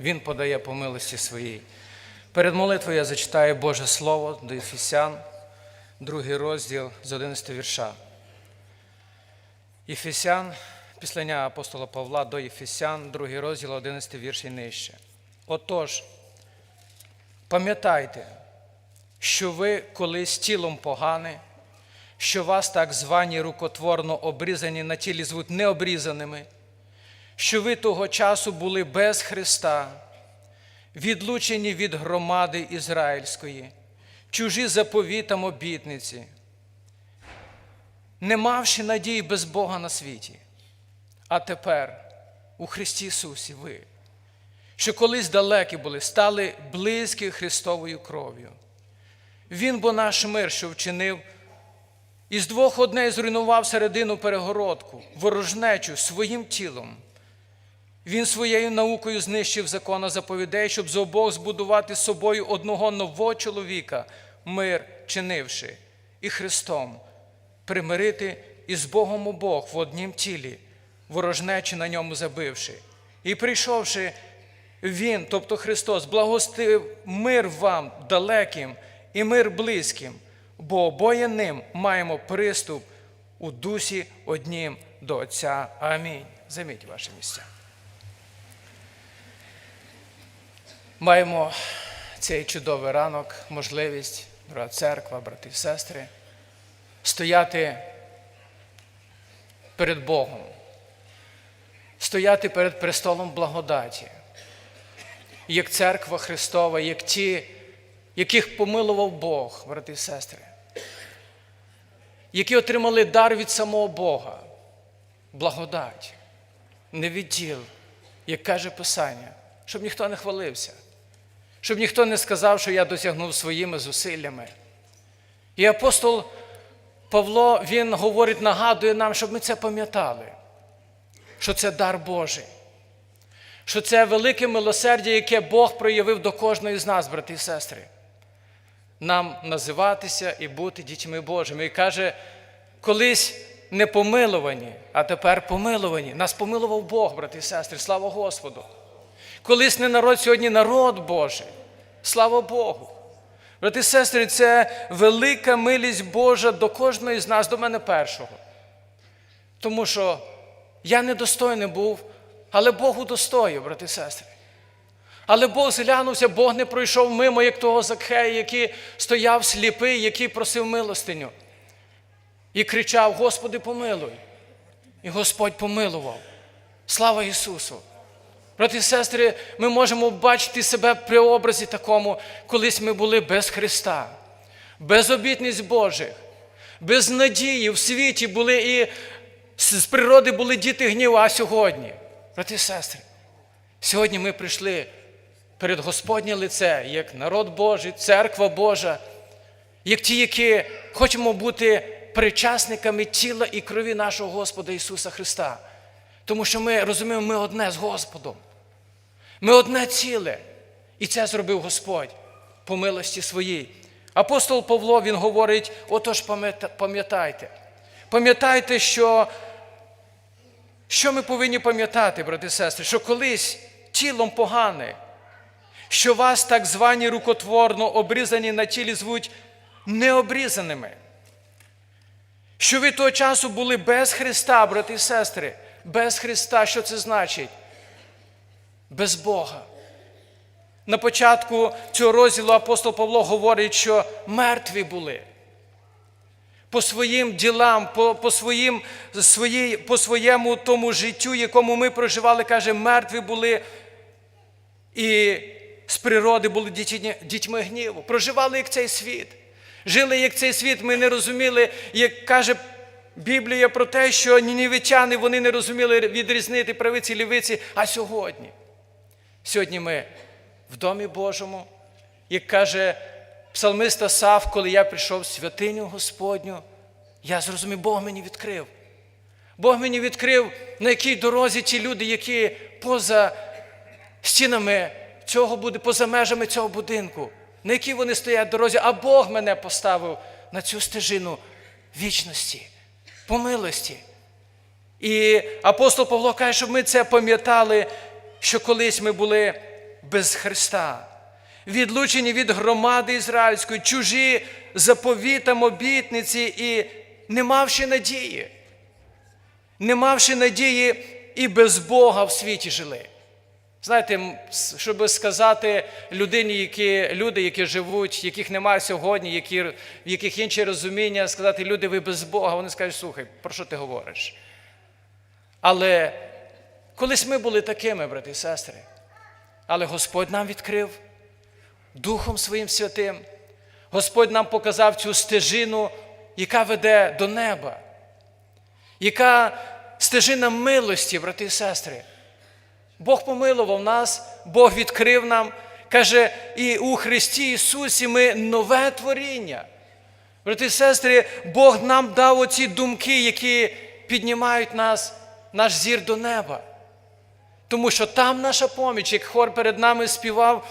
Він подає по милості своїй. Перед молитвою я зачитаю Боже Слово до Ефесян, другий розділ з 11 вірша. Ефесян, післання апостола Павла до Ефесян, другий розділ, 11 вірш і нижче. Отож, пам'ятайте, що ви колись тілом погане, що вас так звані рукотворно обрізані на тілі звуть необрізаними, що ви того часу були без Христа, відлучені від громади ізраїльської, чужі заповітам обітниці, не мавши надії без Бога на світі. А тепер у Христі Ісусі ви, що колись далекі були, стали близькі Христовою кров'ю. Він бо наш мир, що вчинив, із двох одне зруйнував середину перегородку, ворожнечу своїм тілом. Він своєю наукою знищив закона заповідей, щоб з обох збудувати з собою одного нового чоловіка, мир чинивши, і Христом примирити із Богом обох в однім тілі, ворожнечі на ньому забивши. І прийшовши, Він, тобто Христос, благостив мир вам далеким і мир близьким, бо обоє ним маємо приступ у дусі однім до Отця. Амінь. Займіть ваші місця. Маємо цей чудовий ранок, можливість, дорога церква, брати і сестри, стояти перед Богом, стояти перед престолом благодаті, як церква Христова, як ті, яких помилував Бог, брати і сестри, які отримали дар від самого Бога, благодать, не від діл, як каже Писання, щоб ніхто не хвалився, щоб ніхто не сказав, що я досягнув своїми зусиллями. І апостол Павло, він говорить, нагадує нам, щоб ми це пам'ятали, що це дар Божий, що це велике милосердя, яке Бог проявив до кожної з нас, брати і сестри. Нам називатися і бути дітьми Божими. І каже, колись не помилувані, а тепер помилувані. Нас помилував Бог, брати і сестри, слава Господу. Колись не народ, сьогодні народ Божий. Слава Богу. Брати і сестри, це велика милість Божа до кожної з нас, до мене першого. Тому що я недостойний був, але Бог удостоїв, брати і сестри. Але Бог зглянувся, Бог не пройшов мимо, як того Закхея, який стояв сліпий, який просив милостиню. І кричав: Господи, помилуй. І Господь помилував. Слава Ісусу! Брати і сестри, ми можемо бачити себе при образі такому, колись ми були без Христа, без обітниць Божих, без надії в світі були і з природи були діти гніву, а сьогодні, брати і сестри, сьогодні ми прийшли перед Господнє лице, як народ Божий, церква Божа, як ті, які хочемо бути причасниками тіла і крові нашого Господа Ісуса Христа. Тому що ми розуміємо, ми одне з Господом. Ми одне ціле. І це зробив Господь по милості своїй. Апостол Павло він говорить: отож, пам'ятайте. Пам'ятайте, що що ми повинні пам'ятати, брати і сестри, що колись тілом погане, що вас так звані рукотворно обрізані на тілі звуть необрізаними. Що ви того часу були без Христа, брати і сестри, без Христа, що це значить? Без Бога. На початку цього розділу апостол Павло говорить, що мертві були. По своїм ділам, по по, своїм, свої, по своєму тому життю, якому ми проживали, каже, мертві були і з природи були дітьми, дітьми гніву. Проживали як цей світ. Жили як цей світ, ми не розуміли, як каже Біблія про те, що нінівитяни вони не розуміли відрізнити правиці і лівиці, а сьогодні. Сьогодні ми в Домі Божому, як каже псалмиста Сав, коли я прийшов в святиню Господню, я зрозумів, Бог мені відкрив. Бог мені відкрив, на якій дорозі ті люди, які поза стінами цього буде, поза межами цього будинку, на якій вони стоять дорозі, а Бог мене поставив на цю стежину вічності, по милості. І апостол Павло каже, щоб ми це пам'ятали, що колись ми були без Христа, відлучені від громади ізраїльської, чужі заповітам обітниці і не мавши надії, не мавши надії і без Бога в світі жили. Знаєте, щоб сказати людині, які, люди, які живуть, яких немає сьогодні, які, в яких інше розуміння, сказати, люди, ви без Бога, вони скажуть, слухай, про що ти говориш? Але колись ми були такими, брати і сестри, але Господь нам відкрив Духом Своїм Святим. Господь нам показав цю стежину, яка веде до неба, яка стежина милості, брати і сестри. Бог помилував нас, Бог відкрив нам, каже, і у Христі Ісусі ми нове творіння. Брати і сестри, Бог нам дав оці думки, які піднімають нас, наш зір до неба. Тому що там наша поміч, як хор перед нами співав,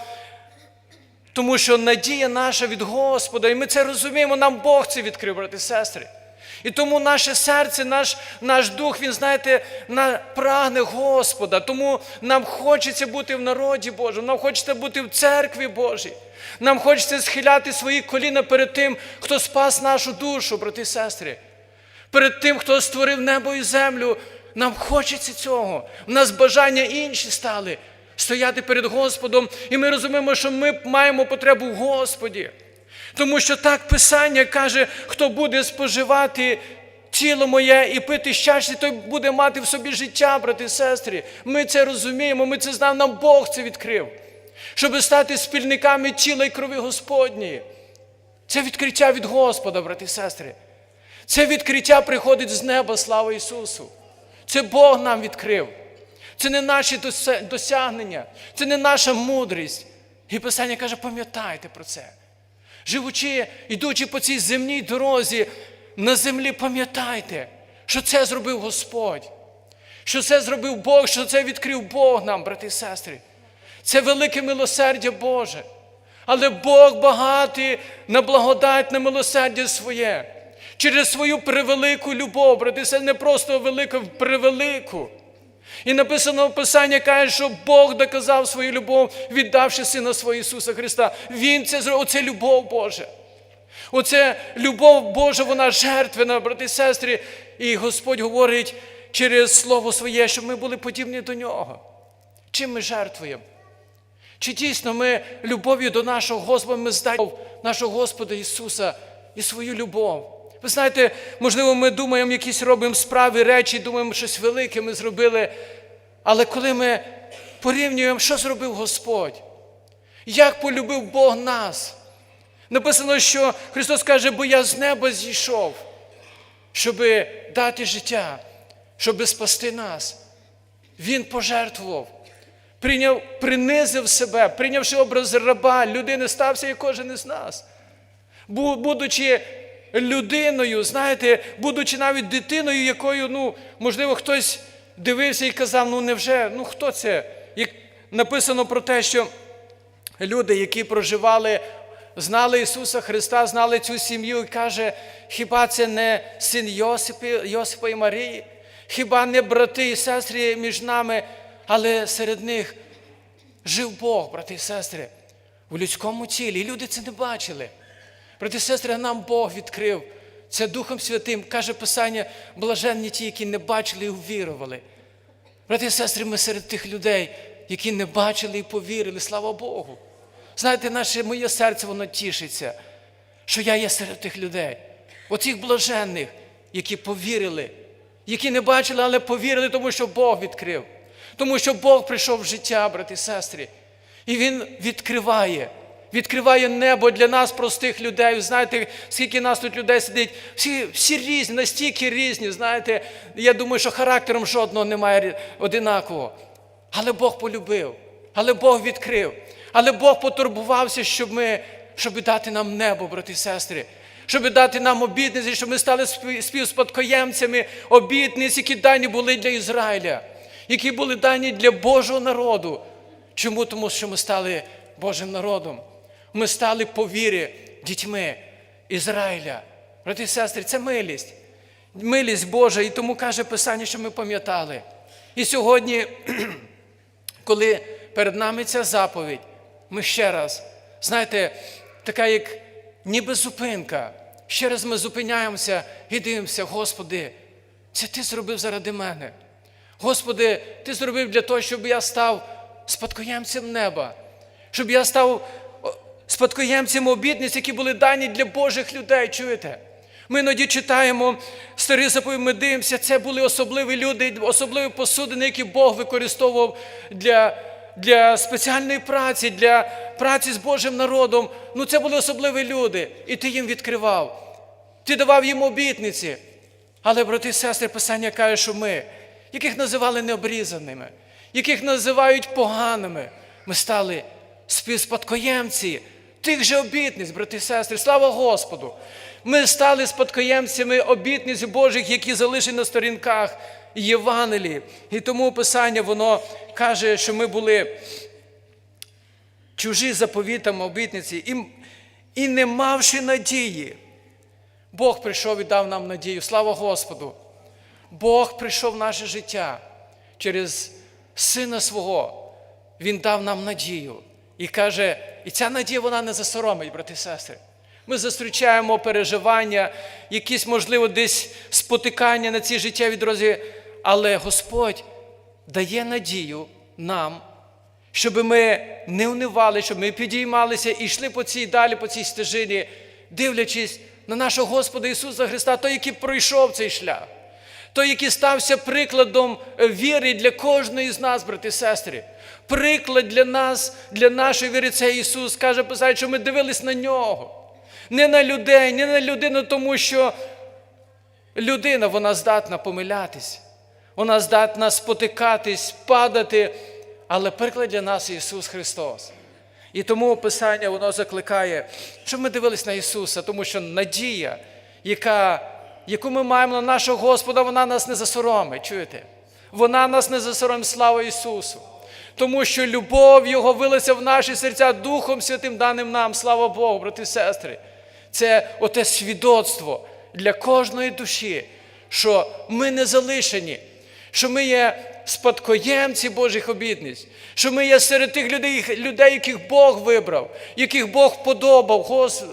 тому що надія наша від Господа, і ми це розуміємо, нам Бог це відкрив, брати і сестри. І тому наше серце, наш, наш дух, він, знаєте, на, прагне Господа. Тому нам хочеться бути в народі Божому, нам хочеться бути в церкві Божій. Нам хочеться схиляти свої коліна перед тим, хто спас нашу душу, брати і сестри. Перед тим, хто створив небо і землю. Нам хочеться цього. У нас бажання інші стали стояти перед Господом, і ми розуміємо, що ми маємо потребу в Господі. Тому що так Писання каже, хто буде споживати тіло моє і пити щастя, той буде мати в собі життя, брати і сестри. Ми це розуміємо, ми це знаємо, нам Бог це відкрив. Щоб стати спільниками тіла і крові Господньої. Це відкриття від Господа, брати і сестри. Це відкриття приходить з неба, слава Ісусу. Це Бог нам відкрив. Це не наші досягнення, це не наша мудрість. І Писання каже, пам'ятайте про це. Живучи, йдучи по цій земній дорозі, на землі пам'ятайте, що це зробив Господь, що це зробив Бог, що це відкрив Бог нам, брати і сестри. Це велике милосердя Боже. Але Бог багатий на благодать, на милосердя своє. Через свою превелику любов, брати, це не просто велику, превелику. І написано в Писанні каже, що Бог доказав свою любов, віддавши Сина свого Ісуса Христа. Він це зробив. Оце любов Божа. Оце любов Божа, вона жертвена, брати і сестри. І Господь говорить через Слово Своє, щоб ми були подібні до Нього. Чим ми жертвуємо? Чи дійсно ми любов'ю до нашого Господа ми здаємо нашого Господа Ісуса і свою любов? Ви знаєте, можливо, ми думаємо, якісь робимо справи, речі, думаємо, щось велике ми зробили. Але коли ми порівнюємо, що зробив Господь, як полюбив Бог нас? Написано, що Христос каже, бо я з неба зійшов, щоб дати життя, щоб спасти нас. Він пожертвував, прийняв, принизив себе, прийнявши образ раба, людини, стався як кожен із нас. Будучи людиною, знаєте, будучи навіть дитиною, якою, ну, можливо, хтось дивився і казав, ну невже, ну хто це? Як написано про те, що люди, які проживали, знали Ісуса Христа, знали цю сім'ю, і каже, хіба це не син Йосипа, Йосипа і Марії? Хіба не брати і сестри між нами, але серед них жив Бог, брати і сестри, у людському тілі. І люди це не бачили. Брати сестри, нам Бог відкрив. Це Духом Святим, каже Писання, блаженні ті, які не бачили і увірували. Брати і сестри, ми серед тих людей, які не бачили і повірили, слава Богу. Знаєте, наше моє серце, воно тішиться, що я є серед тих людей, оцих блаженних, які повірили, які не бачили, але повірили, тому що Бог відкрив. Тому що Бог прийшов в життя, брати і сестри. І Він відкриває, відкриває небо для нас, простих людей. Знаєте, скільки нас тут людей сидить, всі, всі різні, настільки різні. Знаєте, я думаю, що характером жодного немає одинакового. Але Бог полюбив, але Бог відкрив, але Бог потурбувався, щоб ми, щоб дати нам небо, брати і сестри, щоб дати нам обітниці, щоб ми стали спів- співспадкоємцями обітниць, які дані були для Ізраїля, які були дані для Божого народу. Чому? Тому що ми стали Божим народом. Ми стали по вірі дітьми Ізраїля. Брати і сестри, це милість. Милість Божа, і тому каже Писання, що ми пам'ятали. І сьогодні, коли перед нами ця заповідь, ми ще раз, знаєте, така як ніби зупинка. Ще раз ми зупиняємося і дивимося, Господи, це Ти зробив заради мене. Господи, Ти зробив для того, щоб я став спадкоємцем неба, щоб я став о, спадкоємцем обітниць, які були дані для Божих людей. Чуєте? Ми іноді читаємо старі заповіді, ми дивимося, це були особливі люди, особливі посудини, які Бог використовував для, для спеціальної праці, для праці з Божим народом. Ну, це були особливі люди, і ти їм відкривав. Ти давав їм обітниці. Але, брати і сестри, Писання каже, що ми, яких називали необрізаними, яких називають поганими, ми стали співспадкоємці тих же обітниць, брати і сестри, слава Господу! Ми стали спадкоємцями обітниць Божих, які залишені на сторінках Євангелії. І тому Писання воно каже, що ми були чужі заповітами обітниці, і, і не мавши надії. Бог прийшов і дав нам надію. Слава Господу! Бог прийшов в наше життя через Сина свого. Він дав нам надію. І каже, і ця надія вона не засоромить, брати і сестри. Ми зустрічаємо переживання, якісь, можливо, десь спотикання на цій життєвій дорозі, але Господь дає надію нам, щоб ми не унивали, щоб ми підіймалися і йшли по цій далі, по цій стежині, дивлячись на нашого Господа Ісуса Христа, той, який пройшов цей шлях, той, який стався прикладом віри для кожної з нас, брати і сестри. Приклад для нас, для нашої віри, це Ісус каже, писає, що ми дивились на нього. Не на людей, не на людину, тому що людина вона здатна помилятись, вона здатна спотикатись, падати, але приклад для нас Ісус Христос. І тому Писання воно закликає, щоб ми дивились на Ісуса, тому що надія, яка, яку ми маємо на нашого Господа, вона нас не засоромить. Чуєте? Вона нас не засоромить, слава Ісусу. Тому що любов Його вилася в наші серця Духом Святим даним нам, слава Богу, брати і сестри. Це оте свідоцтво для кожної душі, що ми не залишені, що ми є спадкоємці Божих обітниць, що ми є серед тих людей, людей, яких Бог вибрав, яких Бог подобав, Гос...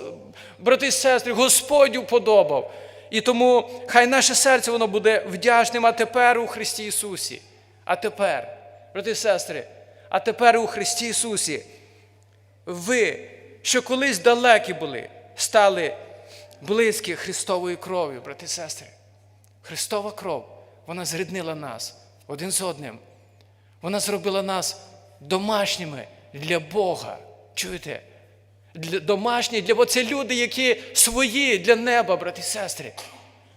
брати і сестри, Господь уподобав. І тому хай наше серце воно буде вдячним, а тепер у Христі Ісусі. А тепер, брати і сестри, а тепер у Христі Ісусі. Ви, що колись далекі були, стали близькі Христовою кров'ю, брати і сестри. Христова кров, вона зріднила нас один з одним. Вона зробила нас домашніми для Бога. Чуєте? Домашні для Бога. Це люди, які свої для неба, брати і сестри.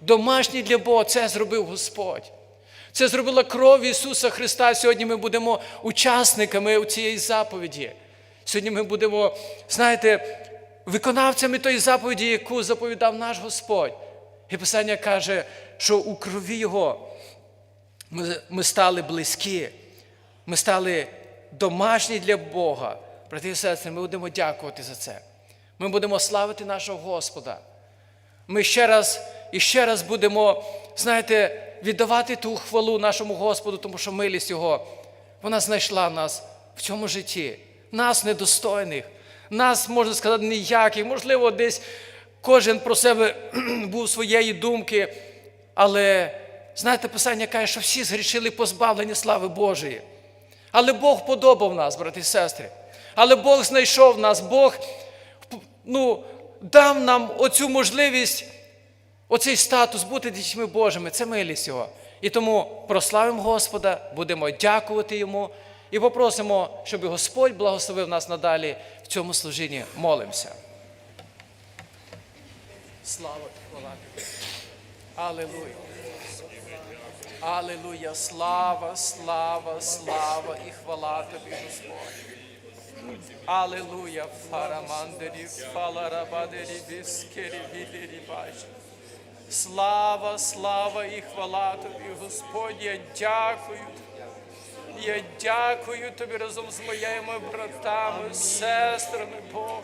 Домашні для Бога, це зробив Господь. Це зробила кров Ісуса Христа. Сьогодні ми будемо учасниками цієї заповіді. Сьогодні ми будемо, знаєте, виконавцями тої заповіді, яку заповідав наш Господь. І Писання каже, що у крові Його ми, ми стали близькі, ми стали домашні для Бога. Брати і сестри, ми будемо дякувати за це. Ми будемо славити нашого Господа. Ми ще раз і ще раз будемо, знаєте, віддавати ту хвалу нашому Господу, тому що милість Його, вона знайшла нас в цьому житті, нас недостойних, нас, можна сказати, ніяких. Можливо, десь кожен про себе був своєї думки, але знаєте, Писання каже, що всі згрішили позбавлені слави Божої. Але Бог подобав нас, брати і сестри. Але Бог знайшов нас, Бог ну, дав нам оцю можливість, оцей статус бути дітьми Божими. Це милість Його. І тому прославимо Господа, будемо дякувати Йому і попросимо, щоб Господь благословив нас надалі в цьому служінні. Молимося. Слава хвала. Аллилуйя. Аллилуйя. Слава, слава, слава і хвала тобі, Господь. Фарамандері, фаларабадері, біскері, вілері, бачі. Слава, слава і хвала тобі, Господь. Я дякую. Я дякую тобі разом з моїми братами, сестрами, Бог.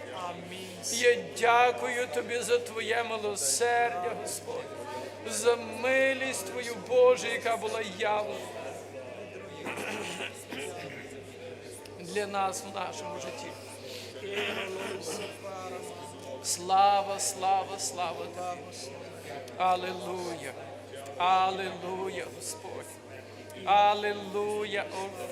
Я дякую тобі за твоє милосердя, Господь, за милість Твою Божу, яка була явлена. Для нас в нашому житті. Слава, слава, слава Тобі. Аллилуйя. Аллилуйя, Господь. Аллилуйя. О.